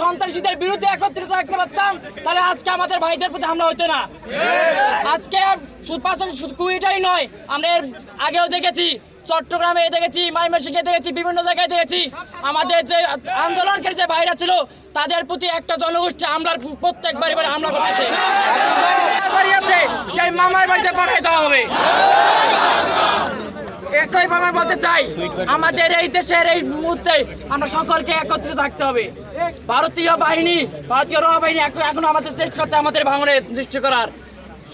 সন্ত্রাসীদের বিরুদ্ধে একত্রিত থাকতে পারতাম, তাহলে আজকে আমাদের ভাইদের প্রতি হামলা হতো না। আজকে কুড়িটাই নয়, আমরা এর আগেও দেখেছি, চট্টগ্রামে দেখেছি, মাইমনসিংহে দেখেছি, বিভিন্ন জায়গায় দেখেছি। আমাদের যে আন্দোলনকারী যে বাইরা ছিল, তাদের প্রতি একটা জনগোষ্ঠী হামলার প্রত্যেকবার এবারে হামলা করতেছে। সেই মামার বাড়িতে পাঠাই দেওয়া হবে। একইভাবে বলতে চাই আমাদের এই দেশের এই মুহূর্তে আমরা সকলকে একত্রিত থাকতে হবে। ভারতীয় বাহিনী ভারতীয় নৌবাহিনী এখন এখনও আমাদের চেষ্টা করছে আমাদের ভাঙনের সৃষ্টি করার।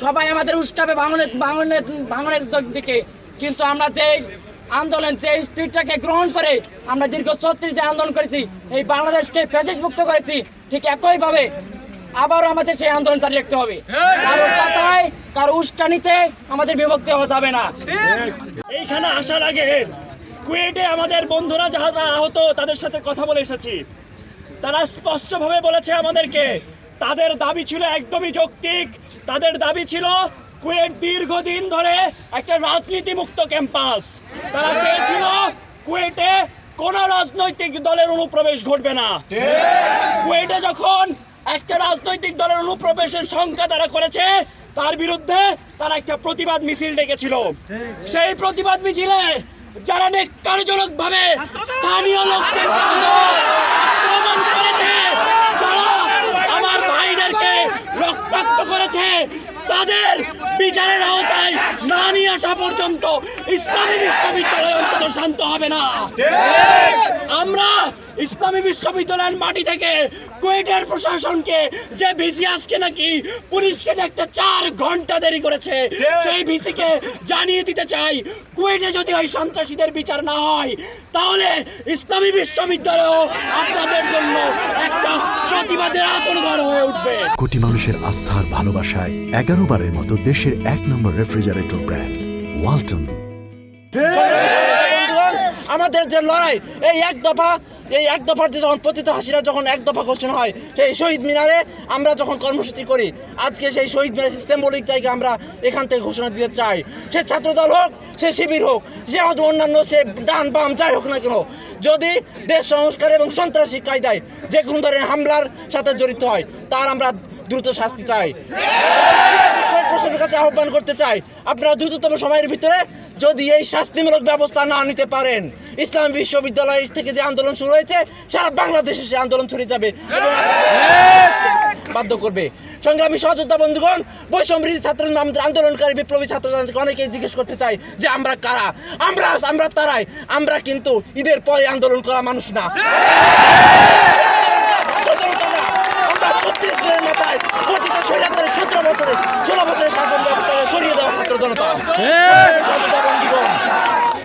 সবাই আমাদের উস্কাবে ভাঙনের ভাঙনের ভাঙনের দিকে। কিন্তু আমরা যে আন্দোলন যে স্পিডটাকে গ্রহণ করে আমরা দীর্ঘ ছত্রিশ দিন আন্দোলন করেছি এই বাংলাদেশকে প্যাসেজ মুক্ত করেছি ঠিক একইভাবে আবারও আমাদের সেই আন্দোলন চালিয়ে রাখতে হবে। কারও কথায় কারও উস্কানিতে আমাদের বিভক্তি হওয়া যাবে না। এইখানে আসার আগে কুয়েটে আমাদের বন্ধুরা যারা আহত, তাদের সাথে কথা বলে এসেছি। তারা স্পষ্টভাবে বলেছে আমাদেরকে, তাদের দাবি ছিল একদমই যৌক্তিক। তাদের দাবি ছিল কুয়েট দীর্ঘদিন ধরে একটা রাজনীতি মুক্ত ক্যাম্পাস। তারা চেয়েছিল কুয়েটে কোন রাজনৈতিক দলের অনুপ্রবেশ ঘটবে না। কুয়েটে যখন একটা রাজনৈতিক দলের অনুপ্রবেশের সংখ্যা তারা করেছে তার বিরুদ্ধে তারা একটা প্রতিবাদ মিছিল ডেকেছিল। সেই প্রতিবাদ মিছিলে যারা নেকারজনক ভাবে স্থানীয় লোকদের আক্রমণ করেছে যারা আমার ভাইদেরকে রক্তাক্ত করেছে তাদের বিচারের আওতায় না নিয়ে আসা পর্যন্ত ইসলামী বিশ্ববিদ্যালয় অন্তত শান্ত হবে না। আমরা ইসলামী বিশ্ববিদ্যালয়ের মাটি থেকে কুয়েটের প্রশাসনকে যে ভিসি আজকে নাকি পুলিশকে দেখতে চার ঘণ্টা দেরি করেছে, সেই ভিসিকে জানিয়ে দিতে চাই, কুয়েটে যদি ওই সন্ত্রাসীদের বিচার না হয়, তাহলে ইসলামী বিশ্ববিদ্যালয় আপনাদের জন্য একটা প্রতিবাদের আতঙ্কর হয়ে উঠবে। কোটি মানুষের আস্থার ভালোবাসায় এগারো বারের মতো দেশের এক নম্বর রেফ্রিজারেটর ব্র্যান্ড ওয়ালটন। আমাদের যে লড়াই এই এক দফা এই এক দফার যে যখন পতিত হাসিরা যখন এক দফা ঘোষণা হয় সেই শহীদ মিনারে আমরা যখন কর্মসূচি করি আজকে সেই শহীদ মিনারে সিম্বলিক জায়গা আমরা এখান থেকে ঘোষণা দিতে চাই। সে ছাত্রদল হোক সে শিবির হোক সে অন্যান্য সে ডান বাম যাই হোক না কেন যদি দেশ সংস্কার এবং সন্ত্রাসী কায়দায় যে কোনো ধরনের হামলার সাথে জড়িত হয় তার আমরা দ্রুত শাস্তি চাই। প্রশাসনের কাছে আহ্বান করতে চাই আপনারা দ্রুততম সময়ের ভিতরে যদি এই শাস্তিমূলক ব্যবস্থা না নিতে পারেন, ইসলাম বিশ্ববিদ্যালয় থেকে যে আন্দোলন শুরু হয়েছে, সারা বাংলাদেশে সে আন্দোলন ছড়িয়ে যাবে। বাধ্য করবে। সংগ্রামী সহযোদ্ধা বন্ধুগণ বৈষম্যী ছাত্র আমাদের আন্দোলনকারী বিপ্লবী ছাত্র অনেকেই জিজ্ঞেস করতে চাই যে আমরা কারা? আমরা আমরা তারাই। আমরা কিন্তু ঈদের পরে আন্দোলন করা মানুষ না। আমরা ছত্রিশ দিনের মাথায় সতেরো বছরে ষোলো 건너다. 예. 좌절다 예. 예. 예. 예.